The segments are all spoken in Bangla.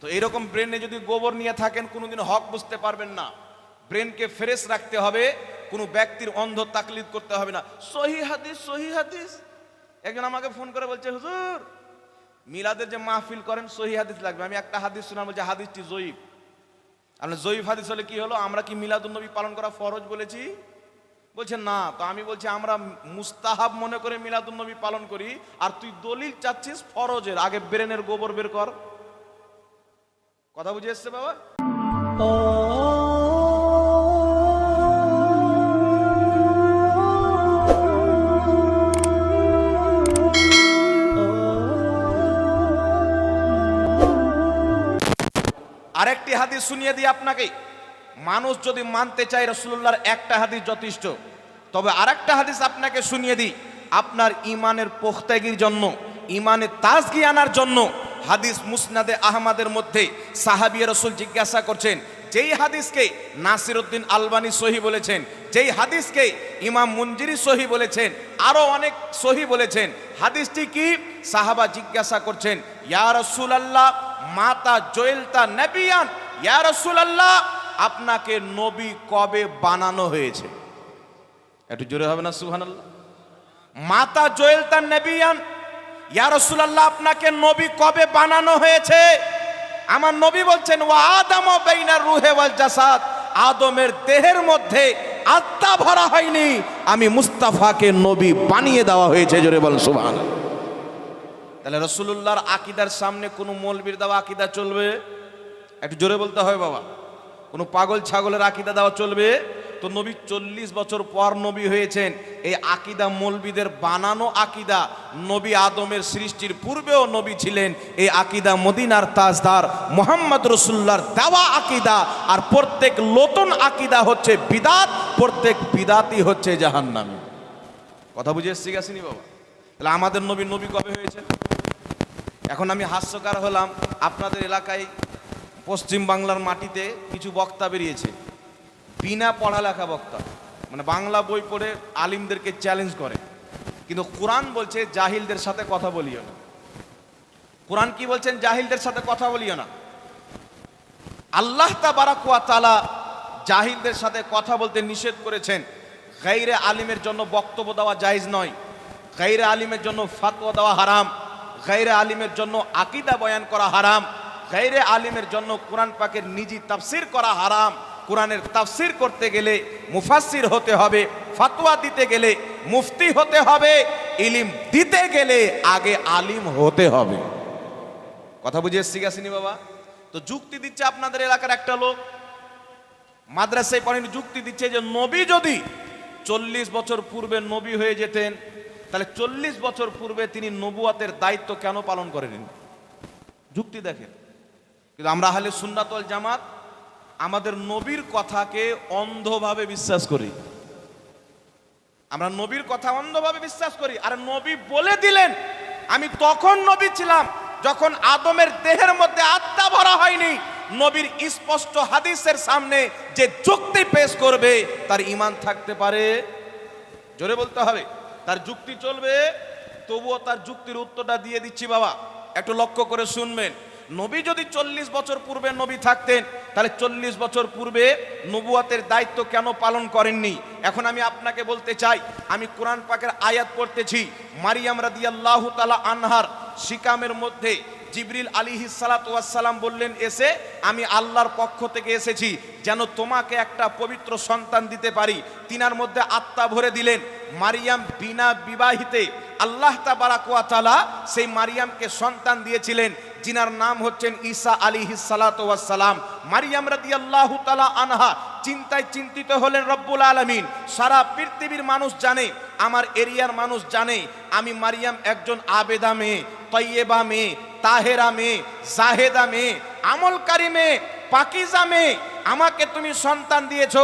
তো এরকম ব্রেনে যদি গোবর নিয়ে থাকেন কোনোদিন হক বুঝতে পারবেন না। ব্রেনকে ফ্রেশ রাখতে হবে, কোনো ব্যক্তির অন্ধ তাকলিদ করতে হবে না। সহি হাদিস সহি হাদিস। একজন আমাকে ফোন করে বলছে, হুজুর, মিলাদের যে মাহফিল করেন, সহি হাদিস লাগবে। আমি একটা হাদিস শোনার বলছি হাদিসটি জয়ীব আপনার জয়ীব হাদিস হলে কি হলো? আমরা কি মিলাদুন্নবী পালন করা ফরজ বলেছি? বলছে, না। তো আমি বলছি, আমরা মুস্তাহাব মনে করে মিলাদুন্নবী পালন করি। আর তুই দলিল চাচ্ছিস ফরজের। আগে ব্রেনের গোবর বের কর। কথা বুঝে এসছে বাবা? আরেকটি হাদিস শুনিয়ে দিই আপনাকে। মানুষ যদি মানতে চায় রসুল্লাহর একটা হাদিস যথেষ্ট, তবে আরেকটা হাদিস আপনাকে শুনিয়ে দিই। আপনার ইমানের পোখতাগির জন্য ইমানের তাজগি আনার জন্য হাদিস মুসনাদে আহমাদের মধ্যে সাহাবিয়া রসুল জিজ্ঞাসা করছেন, যেই হাদিসকে নাসিরউদ্দিন আলবানি সহি বলেছেন, যেই হাদিসকে ইমাম মুঞ্জিরি সহি বলেছেন আরও অনেক সহি বলেছেন, হাদিসটি কি? সাহাবা জিজ্ঞাসা করছেন, ইয়া আল্লাহ মাতা জয়েলতা নবিয়ান, ইয়া আল্লাহ আপনাকে নবী কবে বানানো হয়েছে? একটু জোরে হবে না, সুবহানাল্লাহ। মাতা জয়েলতা নবিয়ান ইয়া রাসূলুল্লাহ, আপনাকে নবী কবে বানানো হয়েছে? আমার নবী বলছেন ও আদম বাইনার রুহে ওয়াল জাসাদ। আদমের দেহের মধ্যে আত্মা ভরা হয়নি। আমি মুস্তাফাকে নবী বানিয়ে দেওয়া হয়েছে, জোরে বল, সুবহানাল্লাহ। তাহলে রসুল্লাহর আকিদার সামনে কোনো মৌলবীর দেওয়া আকিদা চলবে? একটু জোরে বলতে হয় বাবা। কোনো পাগল ছাগলের আকিদা দেওয়া চলবে? তো নবী চল্লিশ বছর পর নবী হয়েছেন। এই আকিদা মৌলবীদের বানানো আকিদা নবী আদমের সৃষ্টির পূর্বেও নবী ছিলেন। এই আকিদা মদিনার তাজদার মোহাম্মদ রসুল্লাহর দেওয়া আকিদা আর প্রত্যেক নতুন আকিদা হচ্ছে বিদাত, প্রত্যেক বিদাতই হচ্ছে জাহান্নামী। কথা বুঝে এসছি গেছিনি বাবা? তাহলে আমাদের নবী নবী কবে হয়েছে এখন আমি হাস্যকার হলাম। আপনাদের এলাকায় পশ্চিম বাংলার মাটিতে কিছু বক্তা বেরিয়েছে। বিনা পড়ালেখা বক্তা। মানে বাংলা বই পড়ে আলিমদেরকে চ্যালেঞ্জ করে। কিন্তু কোরআন বলছে, জাহিলদের সাথে কথা বলিও না। কোরআন কি বলছেন? জাহিলদের সাথে কথা বলিও না। আল্লাহ তাবারাকুয়া তালা জাহিলদের সাথে কথা বলতে নিষেধ করেছেন। গাইরে আলিমের জন্য বক্তব্য দেওয়া জায়েজ নয়। গাইরে আলিমের জন্য ফাতোয়া দেওয়া হারাম। গাইরে আলিমের জন্য আকিদা বয়ান করা হারাম। গাইরে আলিমের জন্য কোরআন পাকের নিজি তাফসির করা হারাম। কোরআনের তাফসির করতে গেলে মুফাসসির হতে হবে, ফাতোয়া দিতে গেলে মুফতি হতে হবে, ইলিম দিতে গেলে আগে আলিম হতে হবে। কথা বুঝে এসছি গেছিনি বাবা? তো যুক্তি দিচ্ছে আপনাদের এলাকার একটা লোক, মাদ্রাসায় পড়েন, যুক্তি দিচ্ছে যে নবী যদি চল্লিশ বছর পূর্বে নবী হয়ে যেতেন, তাহলে চল্লিশ বছর পূর্বে তিনি নবুয়াতের দায়িত্ব কেন পালন করেন যুক্তি দেখেন। কিন্তু আমরা হালে সুন্নাতল জামাত আমাদের নবীর কথাকে অন্ধভাবে বিশ্বাস করি। আমরা নবীর কথা অন্ধভাবে বিশ্বাস করি। আর নবী বলে দিলেন, আমি তখন নবী ছিলাম যখন আদমের দেহের মধ্যে আত্মা ভরা হয়নি। নবীর স্পষ্ট হাদিসের সামনে যে যুক্তি পেশ করবে, তার ইমান থাকতে পারে। জোরে বলতে হবে, তার যুক্তি চলবে। তবুও তার যুক্তির উত্তরটা দিয়ে দিচ্ছি বাবা। একটু লক্ষ্য করে শুনবেন। নবী যদি চল্লিশ বছর পূর্বে নবী থাকতেন, তাহলে চল্লিশ বছর পূর্বে নবুয়াতের দায়িত্ব কেন পালন করেননি? এখন আমি আপনাকে বলতে চাই, আমি কোরআন পাকের আয়াত পড়তেছি, মারিয়াম রাদিয়াল্লাহু তাআলা আনহার শিকামের মধ্যে জিবরিল আলিহি সালাতাম বললেন, এসে আমি আল্লাহর পক্ষ থেকে এসেছি, যেন তোমাকে একটা পবিত্র সন্তান দিতে পারি। তিনার মধ্যে আত্মা ভরে দিলেন, মারিয়াম বিনা বিবাহিতে আল্লাহ তাবারাকুয়া তালা সেই মারিয়ামকে সন্তান দিয়েছিলেন। যিনার নাম হচ্ছেন ঈসা আলী সালাম মারিয়াম রাদি আল্লাহ তালা আনহা চিন্তায় চিন্তিত হলেন রব্বুল আলমিন। সারা পৃথিবীর মানুষ জানে, আমার এরিয়ার মানুষ জানে, আমি মারিয়াম একজন আবেদা মেয়ে, তৈয়েবা মেয়ে, তাহেরা মেয়ে, জাহেদা মেয়ে, আমলকারী মেয়ে, পাকিজা মেয়ে। আমাকে তুমি সন্তান দিয়েছ,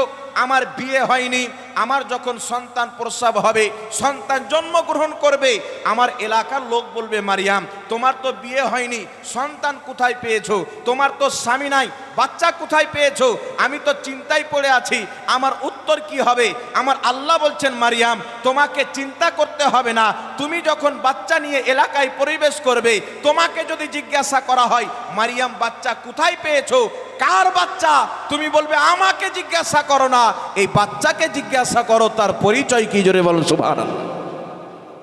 আমার বিয়ে হয়নি। আমার যখন সন্তান প্রসব হবে, সন্তান জন্মগ্রহণ করবে, আমার এলাকার লোক বলবে, মারিয়াম তোমার তো বিয়ে হয়নি, সন্তান কোথায় পেয়েছ? তোমার তো স্বামী নাই, বাচ্চা কোথায় পেয়েছ? আমি তো চিন্তায় পড়ে আছি, আমার উত্তর কি হবে? আমার আল্লাহ বলছেন, মারিয়াম, তোমাকে চিন্তা করতে হবে না। তুমি যখন বাচ্চা নিয়ে এলাকায় পরিবেশ করবে, তোমাকে যদি জিজ্ঞাসা করা হয়, মারিয়াম, বাচ্চা কোথায় পেয়েছ? কার বাচ্চা? তুমি বলবে, আমাকে জিজ্ঞাসা করো না। এই বাচ্চাকে জিজ্ঞাসা করো, তার পরিচয় কি? জোরে বলুন সুবহানাল্লাহ।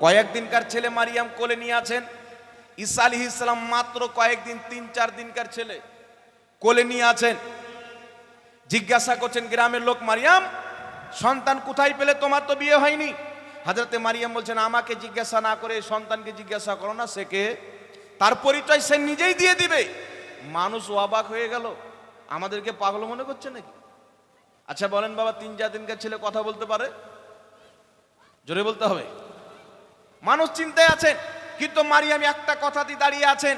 কয়েকদিনকার ছেলে মারিয়াম কোলে নিয়ে আছেন। ঈসা আলী ইসলাম মাত্র কয়েকদিন, তিন, চার দিনকার ছেলে। কোলে নিয়ে আছেন। জিজ্ঞাসা করছেন, গ্রামের লোক মারিয়াম, সন্তান কোথায় পেলে? তোমার তো বিয়ে হয়নি। হাজরতে মারিয়াম বলছেন, আমাকে জিজ্ঞাসা না করে সন্তানকে জিজ্ঞাসা করো না, সে তার পরিচয় সে নিজেই দিয়ে দিবে। মানুষ অবাক হয়ে গেল। আমাদেরকে পাগল মনে করছে নাকি? আচ্ছা বলেন বাবা, তিন, চার দিনকার ছেলে কথা বলতে পারে? জোরে বলতে হবে। মানুষ চিন্তায় আছেন। কিন্তু মারিয়াম একটা কথাতেই দাঁড়িয়ে আছেন।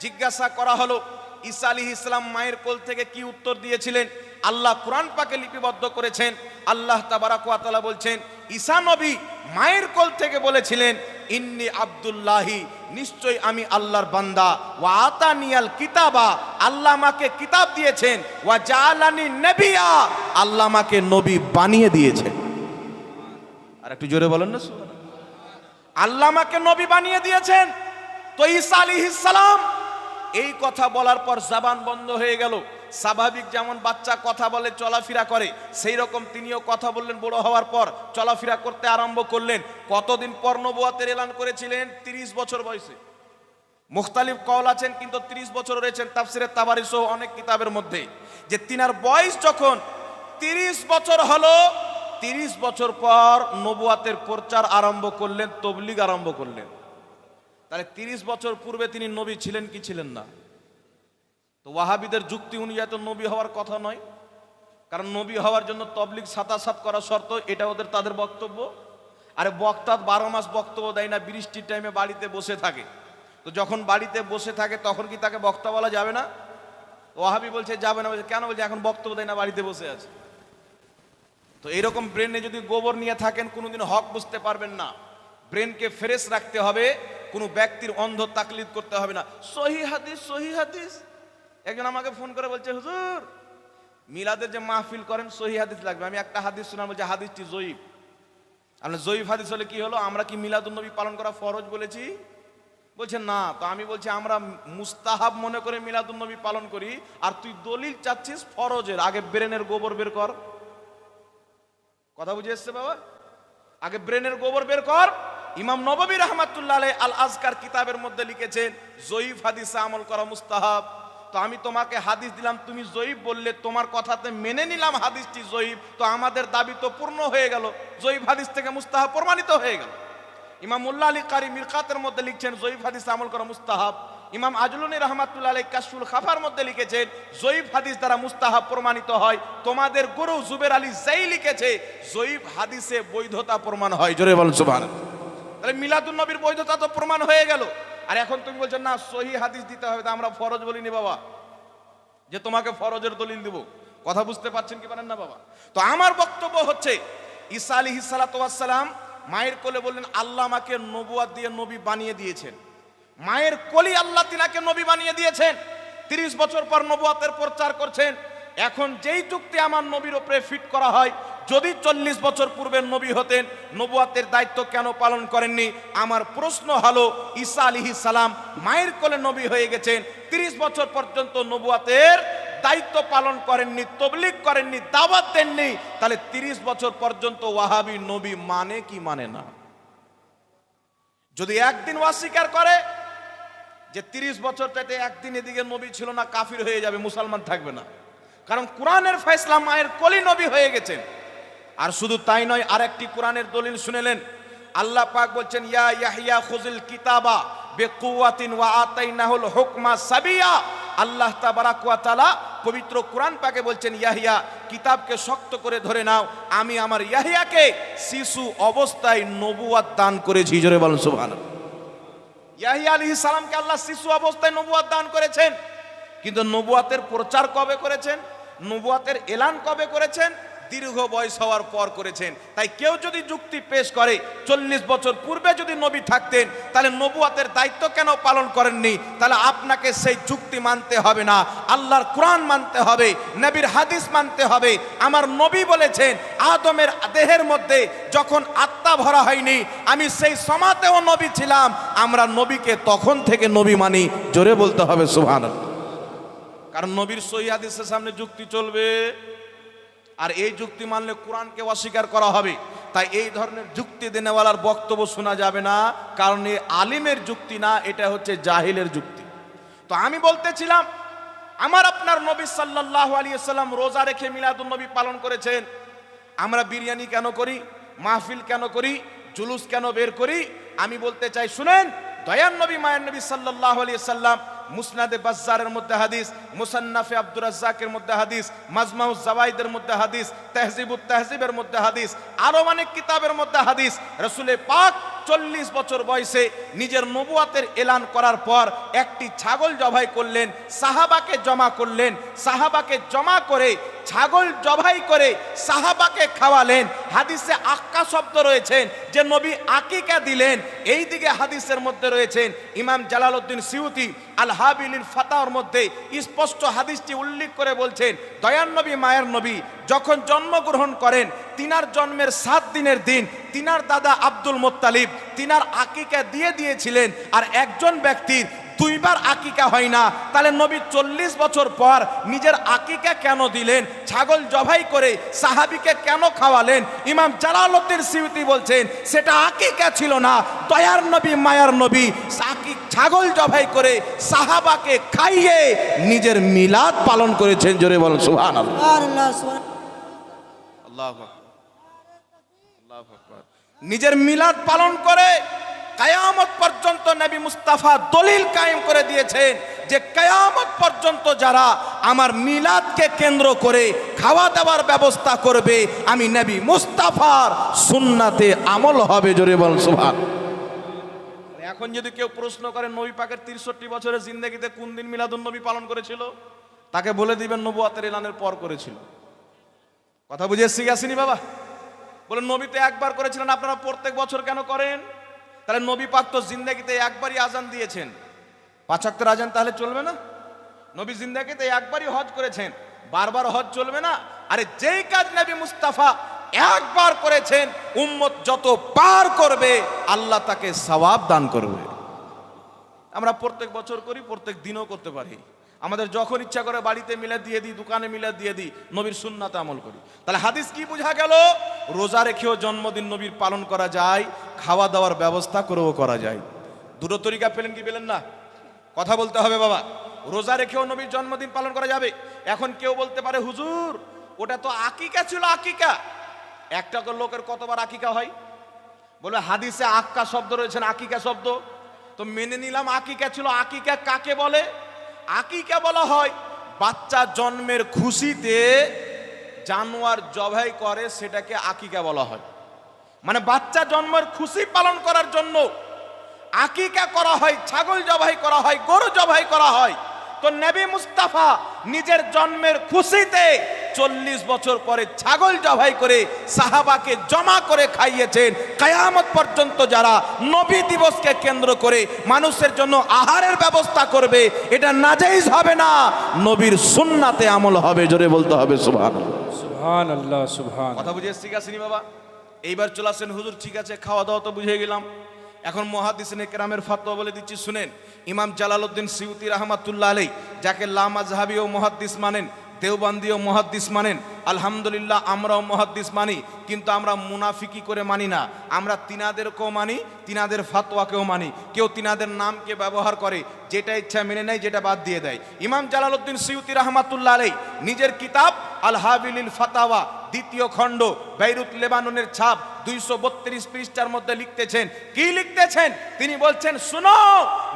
জিজ্ঞাসা করা হলো, ঈসা আলী ইসলাম মায়ের কোল থেকে কি উত্তর দিয়েছিলেন? আল্লাহ কোরআন পাকে লিপিবদ্ধ করেছেন। আল্লাহ তাবারাকালা বলছেন, ঈসা নবী মায়ের কোল থেকে বলেছিলেন, ইন্নি আব্দুল্লাহি, নিশ্চয় আমি আল্লাহর বান্দা। ওয়া আতানিয়াল কিতাবা, আল্লাহ আমাকে কিতাব দিয়েছেন। ওয়া জালানি নবিয়া, আল্লাহ আমাকে নবী বানিয়ে দিয়েছেন। আর একটু জোরে বলেন না। আল্লাহ আমাকে নবী বানিয়ে দিয়েছেন। তো ঈসা আলাইহিস সালাম, এই কথা বলার পর জবান বন্ধ হয়ে গেল। স্বাভাবিক যেমন বাচ্চা কথা বলে, চলাফেরা করে সেই রকম তিনিও কথা বললেন বড় হওয়ার পর চলাফেরা করতে আরম্ভ করলেন। কতদিন পর এলান করেছিলেন? তিরিশ বছর বয়সে। মুখতালিফ কল আছেন, কিন্তু 30 বছর রয়েছেন তাফসিরের তাবারি সহ অনেক কিতাবের মধ্যে। যে তিনার বয়স যখন 30 বছর হলো 30 বছর পর নবুয়াতের প্রচার আরম্ভ করলেন, তবলিগ আরম্ভ করলেন। তাহলে 30 বছর পূর্বে তিনি নবী ছিলেন কি ছিলেন না? তো ওয়াহাবিদের যুক্তি অনুযায়ী তো নবী হওয়ার কথা নয়। কারণ নবী হওয়ার জন্য তবলিগ সাতাসাত করা শর্ত, এটা ওদের তাদের বক্তব্য। আরে বক্তা বারো মাস বক্তব্য দেয় না, বৃষ্টির টাইমে বাড়িতে বসে থাকে। তো যখন বাড়িতে বসে থাকে, তখন কি তাকে বক্তা বলা যাবে না? ওহাবি বলছে, যাবে না। বলছে, কেন বলছে, এখন বক্তব্য দেয় না, বাড়িতে বসে আছে। তো এরকম ব্রেনে যদি গোবর নিয়ে থাকেন কোনোদিন হক বুঝতে পারবেন না। ব্রেনকে ফ্রেশ রাখতে হবে, কোনো ব্যক্তির অন্ধ তাকলিদ করতে হবে না। সহি হাদিস সহি হাদিস। একজন আমাকে ফোন করে বলছে, হুজুর, মিলাদের যে মাহফিল করেন, সহি হাদিস লাগবে। আমি একটা হাদিস শোনা বলছি হাদিসটি জয়ীব আপনার জয়ীব হাদিস হলে কি হলো? আমরা কি মিলাদুন নবী পালন করা ফরজ বলেছি? বলছে, না। তো আমি বলছি, আমরা মুস্তাহাব মনে করে মিলাদুন নবী পালন করি, আর তুই দলিল চাচ্ছিস ফরজের। আগে ব্রেনের গোবর বের কর। কথা বুঝে এসছে বাবা? আগে ব্রেনের গোবর বের কর। ইমাম নববী রহমাতুল্লাহ আল আজকার কিতাবের মধ্যে লিখেছেন, জয়ীফ হাদিসে আমল করা মুস্তাহাব। তো আমি তোমাকে হাদিস দিলাম, তুমি জয়ীফ বললে তোমার কথাতে মেনে নিলাম হাদিসটি জয়ীফ। তো আমাদের দাবি তো পূর্ণ হয়ে গেল। জয়ীফ হাদিস থেকে মুস্তাহাব প্রমাণিত হয়ে গেল। ইমাম উল্লাহ আলী কারি মিরকাতের মধ্যে লিখছেন, জয়ীফ হাদিস আমল করা মুস্তাহাব। ইমাম আজলুনি রহমাতুল্লাহ আলী কাসুল খাফার মধ্যে লিখেছেন, জয়ীব হাদিস দ্বারা মুস্তাহাব প্রমাণিত হয়। তোমাদের গুরু জুবের আলী যেই লিখেছে, জয়ীব হাদিসে বৈধতা প্রমাণ হয়। জোরে বল সুবহান তাহলে মিলাদুন নবীর বৈধতা তো প্রমাণ হয়ে গেল। আর এখন তুমি বলছো, না, সহি হাদিস দিতে হবে, তা আমরা ফরজ বলিনি বাবা। যে তোমাকে ফরজের দলিল দিব। কথা বুঝতে পারছেন কি পারেন না বাবা? তো আমার বক্তব্য হচ্ছে, ঈসা আলী হিসালাতাম মায়ের কোলে বললেন, আল্লাহ আমাকে নবুয়া দিয়ে নবী বানিয়ে দিয়েছেন। মায়ের কোলি আল্লাহ তিনাকে নবী বানিয়ে দিয়েছেন। তিরিশ বছর পর নবুয়াতের প্রচার করছেন। এখন যেই চুক্তি আমার নবীর ওপরে ফিট করা হয়, যদি চল্লিশ বছর পূর্বে নবী হতেন, নবুয়াতের দায়িত্ব কেন পালন করেননি? আমার প্রশ্ন হলো, ঈসা আলিহি সালাম মায়ের কোলে নবী হয়ে গেছেন, তিরিশ বছর পর্যন্ত নবুয়াতের দায়িত্ব পালন করেননি, তবলিগ করেননি, দাওয়াত দেননি, তাহলে তিরিশ বছর পর্যন্ত ওয়াহাবি নবী মানে কি মানে না? যদি একদিন অস্বীকার করে যে তিরিশ বছর চাইতে একদিন এদিকে নবী ছিল না, কাফির হয়ে যাবে, মুসলমান থাকবে না। কারণ কোরআনের ফয়সলা মায়ের কলি নবী হয়ে গেছেন। আর শুধু তাই নয়, আরেকটি কোরআনের দলিল শুনেলেন। আল্লাহ পাক বলছেন, ইয়া ইয়াহিয়া খুজিল কিতাবা বেকুয়াতিন ওয়া আতাইনাহুল হুকমা সাবিয়া। আল্লাহ তাবারাক ওয়া তাআলা পবিত্র কোরআন পাকে বলছেন ইয়াহিয়া কিতাবকে শক্ত করে ধরে নাও। আমি আমার ইয়াহিয়াকে শিশু অবস্থায় নবুয়াত দান করেছি। জোরে বলুন, সুবহানাল্লাহ। ইয়াহিয়া আলী সালামকে আল্লাহ শিশু অবস্থায় নবুয়াত দান করেছেন। কিন্তু নবুয়াতের প্রচার কবে করেছেন? নবুয়াতের এলান কবে করেছেন? দীর্ঘ বয়স হওয়ার পর করেছেন। তাই কেউ যদি যুক্তি পেশ করে, চল্লিশ বছর পূর্বে যদি নবী থাকতেন, তাহলে নবুয়াতের দায়িত্ব কেন পালন করেননি? তাহলে আপনাকে সেই যুক্তি মানতে হবে না। আল্লাহর কোরআন মানতে হবে, নবীর হাদিস মানতে হবে। আমার নবী বলেছেন, আদমের দেহের মধ্যে যখন আত্মা ভরা হয়নি, আমি সেই সমাতেও নবী ছিলাম। আমরা নবীকে তখন থেকে নবী মানি। জোরে বলতে হবে সুহান কারণ নবীর সহি হাদিসের সামনে যুক্তি চলবে। আর এই যুক্তি মানলে কোরআনকে অস্বীকার করা হবে। তাই এই ধরনের যুক্তি দেনেওয়ালার বক্তব্য শোনা যাবে না, কারণ এই আলিমের যুক্তি না, এটা হচ্ছে জাহিলের যুক্তি। তো আমি বলতেছিলাম, আমার আপনার নবী সাল্লাল্লাহু আলাইহি সাল্লাম রোজা রেখে মিলাদুন নবী পালন করেছেন। আমরা বিরিয়ানি কেন করি, মাহফিল কেন করি, জুলুস কেন বের করি? আমি বলতে চাই, শুনেন দয়ান নবী, মায়ের নবী আলাইহি সাল্লাম মুসনাদে বাজ্জারের মধ্যে হাদিস, মুসান্নাফে আব্দুর রাজ্জাকের মধ্যে হাদিস, মাজমাউ জাওয়াইদের মধ্যে হাদিস, তেহজিবুত তেহজিবের মধ্যে হাদিস আরও অনেক কিতাবের মধ্যে হাদিস। রসুলে পাক চল্লিশ বছর বয়সে নিজের নবুয়াতের এলান করার পর একটি ছাগল জবাই করলেন, সাহাবাকে জমা করলেন, সাহাবাকে জমা করে ছাগল জবাই করে সাহাবাকে খাওয়ালেন। হাদিসে আক্কা শব্দ রয়েছেন, যে নবী আকিকা দিলেন। এই দিকে হাদিসের মধ্যে রয়েছেন, ইমাম জালালউদ্দিন সিউতি আল হাবিলিন ফাতাওয়ার মধ্যে স্পষ্ট হাদিসটি উল্লেখ করে বলছেন দয়ান নবী, মায়ের নবী, যখন জন্মগ্রহণ করেন, তিনার জন্মের সাত দিনের দিন তিনার দাদা আব্দুল মোত্তালিব তিনার আকিকা দিয়ে দিয়েছিলেন আর একজন ব্যক্তির দুইবার আকিকা হয় না। তাহলে নবী চল্লিশ বছর পর নিজের আকিকা কেন দিলেন? ছাগল জবাই করে সাহাবিকে কেন খাওয়ালেন? ইমাম জালালউদ্দিন সিউতি বলছেন সেটা আকিকা ছিল না। দয়ার নবী মায়ার নবী ছাগল জবাই করে সাহাবাকে খাইয়ে নিজের মিলাদ পালন করেছেন। জোরে বল সুহান আল্লাহ নিজের মিলাদ পালন করে কায়ামত পর্যন্ত নবী মুস্তাফা দলিল কায়েম করে দিয়েছেন যে কায়ামত পর্যন্ত যারা আমার মিলাদকে কেন্দ্র করে খাওয়া দাওয়ার ব্যবস্থা করবে, আমি নবী মুস্তাফার সুন্নাতে আমল হবে, জোরে বল সুভান এখন যদি কেউ প্রশ্ন করে নবী পাকের তিরষট্টি বছরের জিন্দগিতে কোন দিন মিলাদুন নবী পালন করেছিল? তাকে বলে দিবেন, নবুয়াতের এলানের পর করেছিল। কথা বুঝে এসছি আসেনি বাবা? বলে নবী তো একবার করেছিলেন, আপনারা প্রত্যেক বছর কেন করেন? তাহলে নবী পাক তো জিন্দাগিতে একবারই আজান দিয়েছেন। পাঁচাত্তর আজান তাহলে চলবে না? নবী জিন্দাগিতে একবারই হজ করেছেন। বারবার হজ চলবে না? আরে যেই কাজ নবী মুস্তাফা একবার করেছেন, উম্মত যত পার করবে, আল্লাহ তাকে সওয়াব দান করবে। আমরা প্রত্যেক বছর করি, প্রত্যেক দিনও করতে পারি। আমাদের যখন ইচ্ছা করে বাড়িতে মিলে দিয়ে দিই, দোকানে মিলে দিয়ে দিই, নবীর সুন্নাতে আমল করি। তাহলে হাদিস কি বোঝা গেল? রোজা রেখেও জন্মদিন নবীর পালন করা যায়, খাওয়া দাওয়ার ব্যবস্থা করেও করা যায়। দুটো তরিকা পেলেন কি পেলেন না? কথা বলতে হবে বাবা। রোজা রেখেও নবীর জন্মদিন পালন করা যাবে। এখন কেউ বলতে পারে, হুজুর, ওটা তো আকিকা ছিল, আকিকা। একটা করে লোকের কতবার আকিকা হয়? বলে, হাদিসে আক্কা শব্দ রয়েছেন আকিকা শব্দ? তো মেনে নিলাম আকিকা ছিল, আকিকা কাকে বলে? আকিকা বলা হয়, বাচ্চা জন্মের খুশিতে জানোয়ার জবাই করে সেটাকে আকিকা বলা হয়। মানে বাচ্চা জন্মের খুশি পালন করার জন্য আকিকা করা হয়, ছাগল জবাই করা হয়, গরু জবাই করা হয়। তো নবী মুস্তাফা নিজের জন্মের খুশিতে চল্লিশ বছর পরে ছাগল জবাই করে সাহাবাকে জমা করে খাইয়েছেন। কায়ামত পর্যন্ত যারা নবী দিবসকে কেন্দ্র করে মানুষের জন্য আহারের ব্যবস্থা করবে এটা নাজাইজ হবে না। নবীর সুন্নাতে আমল হবে জোরে বলতে হবে সুভান সুবহান আল্লাহ সুবহান কথা বুঝে ঠিক আছে বাবা এইবার চলে আসেন হুজুর ঠিক আছে খাওয়া দাওয়া তো বুঝে গেলাম। এখন মহাদিসিনে কেরামের ফাতোয়া বলে দিচ্ছি শুনেন। ইমাম জালালউদ্দিন সিউতি রহমাতুল্লাহ আলাই যাকে লামা লামাজহাবি ও মহাদ্দিস মানেন দেওবান্দি ও মহাদ্দিস মানেন। আলহামদুলিল্লাহ আমরাও মহাদ্দিস মানি, কিন্তু আমরা মুনাফিকি করে মানি না। আমরা তিনাদেরকেও মানি, তিনাদের ফাতোয়াকেও মানি। কেউ তিনাদের নামকে ব্যবহার করে, যেটা ইচ্ছা মেনে নেয়, যেটা বাদ দিয়ে দেয়। ইমাম জালালউদ্দিন সিউতি রহমাতুল্লাহ আলাই নিজের কিতাব আল হাবিলিল ফাতাওয়া, দ্বিতীয় খণ্ড, বেইরুত লেবাননের ছাপ, দুইশো বত্রিশ পৃষ্ঠার মধ্যে লিখতেছেন। কি লিখতেছেন? তিনি বলছেন, শুনো,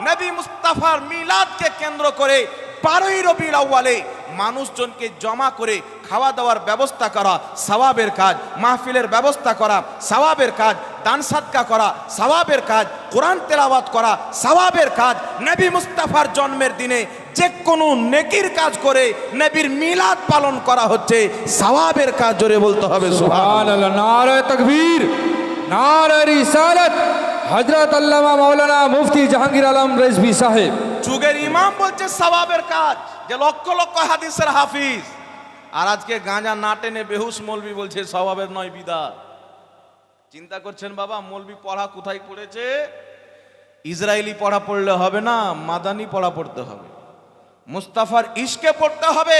নবী মুস্তাফার মিলাদকে কেন্দ্র করে বারোই রবিউল আউয়ালে মানুষজনকে জমা করে খাওয়া দাওয়ার ব্যবস্থা করা, সওয়াবের কাজ, মাহফিলের ব্যবস্থা করা, সওয়াবের কাজ, দান করা, সওয়াবের কাজ, কোরআন তেলাওয়াত করা, সওয়াবের কাজ, নবী মুস্তাফার জন্মের দিনে যে কোনো নেকির কাজ করে নবীর মিলাদ পালন করা হচ্ছে, সওয়াবের কাজ জোরে বলতে হবে রিসালাত। হজরত আল্লামা মাওলানা মুফতি জাহাঙ্গীর আলম রেজবি সাহেব। যুগের ইমাম বলছে সবাবের কাজ, যে লক্ষ লক্ষ হাদিসের হাফিজ। আর আজকে গাঁজা না টেনে বেহুস মলবি বলছে স্বভাবের নয় বিদা চিন্তা করছেন বাবা, মলবি পড়া কোথায় পড়েছে? ইসরায়েলি পড়া পড়লে হবে না, মাদানি পড়া পড়তে হবে। মুস্তাফার ইশকে পড়তে হবে,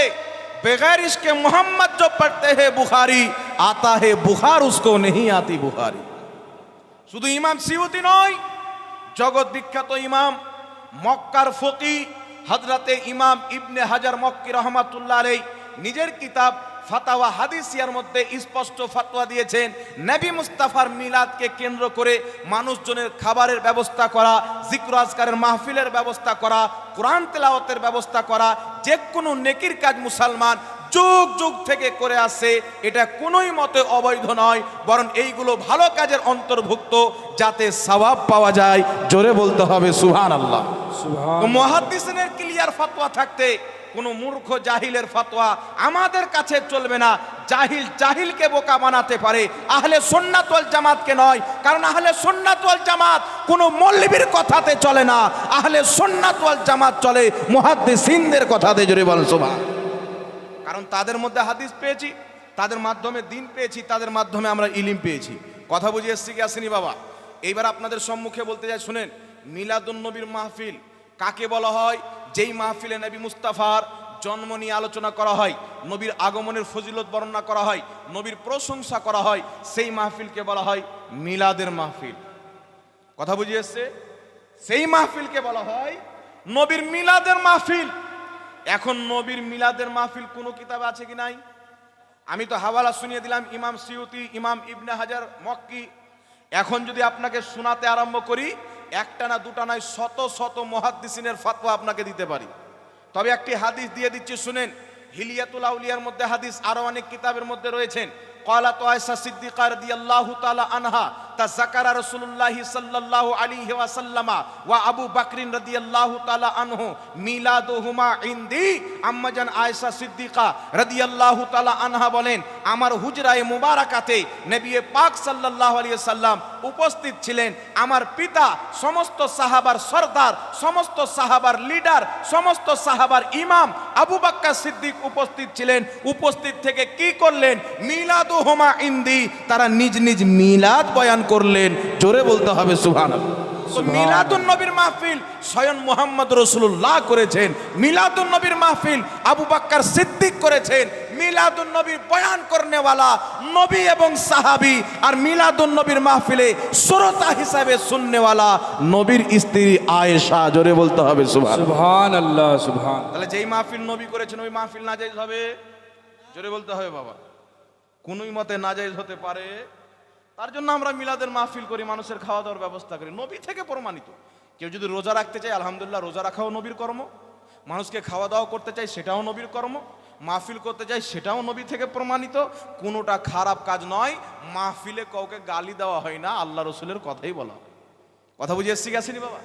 বেগার ইশকে মোহাম্মদ চোখ পড়তে হে বুখারি, আতা হে বুখার, উস্কো নেই আতি বুখারি। শুধু ইমাম সিউতি নয়, জগৎ বিখ্যাত ইমাম মক্কার ফকি হজরতে ইমাম ইবনে হাজার মক্কি রহমাতুল্লাহ আলাই নিজের কিতাব ফাতাওয়া হাদিসিয়ার মধ্যে স্পষ্ট ফাতোয়া দিয়েছেন, নবী মুস্তাফার মিলাদকে কেন্দ্র করে মানুষজনের খাবারের ব্যবস্থা করা জিক্র আজকারের মাহফিলের ব্যবস্থা করা, কোরআন তেলাওয়াতের ব্যবস্থা করা যে কোনো নেকির কাজ মুসলমান যুগ যুগ থেকে করে আসে এটা কোনোই মতে অবৈধ নয় বরং এইগুলো ভালো কাজের অন্তর্ভুক্ত যাতে সওয়াব পাওয়া যায়। জোরে বলতে হবে সুহান আল্লাহ মহাদিসের ক্লিয়ার ফতোয়া থাকতে কোনো মূর্খ জাহিলের ফতোয়া আমাদের কাছে চলবে না। জাহিল জাহিলকে বোকা বানাতে পারে আহলে সুন্নাত ওয়াল জামাতকে নয় কারণ আহলে সুন্নাত ওয়াল জামাত কোনো মৌলবীর কথাতে চলে না। আহলে সুন্নাত ওয়াল জামাত চলে মুহাদ্দিসিনদের কথাতে জোরে বলেন সুবহান। কারণ তাদের মধ্যে হাদিস পেয়েছি, তাদের মাধ্যমে দিন পেয়েছি, তাদের মাধ্যমে আমরা ইলিম পেয়েছি। কথা বুঝে এসছি কি আসেনি বাবা? এইবার আপনাদের সম্মুখে বলতে যাই শুনেন, মিলাদুন নবীর মাহফিল কাকে বলা হয়? যেই মাহফিলে নবী মুস্তাফার জন্ম নিয়ে আলোচনা করা হয়, নবীর আগমনের ফজিলত বর্ণনা করা হয়, নবীর প্রশংসা করা হয়, সেই মাহফিলকে বলা হয় মিলাদের মাহফিল। কথা বুঝে এসছে? সেই মাহফিলকে বলা হয় নবীর মিলাদের মাহফিল। এখন নবীর মিলাদের মাহফিল কোনো কিতাব আছে কি নাই? আমি তো হাওয়ালা শুনিয়ে দিলাম, ইমাম সিউতি, ইমাম ইবনে হাজার, মক্কি। এখন যদি আপনাকে শোনাতে আরম্ভ করি, একটা না দুটা নয়, শত শত মহাদ্দিসিনের ফতোয়া আপনাকে দিতে পারি। তবে একটি হাদিস দিয়ে দিচ্ছি, শুনেন। হিলিয়াতুল আউলিয়ার মধ্যে হাদিস, আরও অনেক কিতাবের মধ্যে রয়েছেন। قالت عائشة صديقة رضي الله تعالى عنها تذكر رسول الله صلى الله عليه وسلم وأبو بكر رضي الله تعالى عنه মিলাদুহুমা ইন্দি আম্মাজান আয়েশা সিদ্দিকা রাদিয়াল্লাহু তাআলা আনহা বলেন আমার হুজরায়ে মুবারাকাতে নবী পাক সাল্লাল্লাহু আলাইহি সাল্লাম উপস্থিত ছিলেন। আমার পিতা সমস্ত সাহাবার সর্দার সমস্ত সাহাবার লিডার সমস্ত সাহাবার ইমাম আবু বাক্কার সিদ্দিক উপস্থিত ছিলেন। উপস্থিত থেকে কি করলেন? মিলাদুহুমা ইন্দি তারা নিজ নিজ মিলাদ বয়ান করলেন। জোরে বলতে হবে তো মিলাদুন নবীর মাহফিল স্বয়ং মোহাম্মদ রসুল্লাহ করেছেন। মিলাদুন নবীর মাহফিল আবু বাক্কার সিদ্দিক করেছেন। মিলাদুন নবীর বয়ান করনেওয়ালা নবী এবং সাহাবি আর মিলাদুন নবীর মাহফিলে শ্রোতা হিসাবে শুননেওয়ালা নবীর স্ত্রী আয়েশা জোরে বলতে হবে সুবহান। আল্লাহ সুবহান। তাহলে যেই মাহফিল নবী করেছেন ওই মাহফিল নাজাইজ হবে? জোরে বলতে হবে বাবা। কোনোই মতে নাজাইজ হতে পারে। তার জন্য আমরা মিলাদের মাহফিল করি মানুষের খাওয়া দাওয়ার ব্যবস্থা করি। নবী থেকে প্রমাণিত। কেউ যদি রোজা রাখতে চায় আলহামদুলিল্লাহ রোজা রাখাও নবীর কর্ম। মানুষকে খাওয়া দাওয়া করতে চাই সেটাও নবীর কর্ম। মাহফিল করতে চাই সেটাও নবী থেকে প্রমাণিত। কোনোটা খারাপ কাজ নয়, মাহফিলে কাউকে গালি দেওয়া হয় না, আল্লাহ রসুলের কথাই বলা কথা বুঝে এসছি গেছেনি বাবা?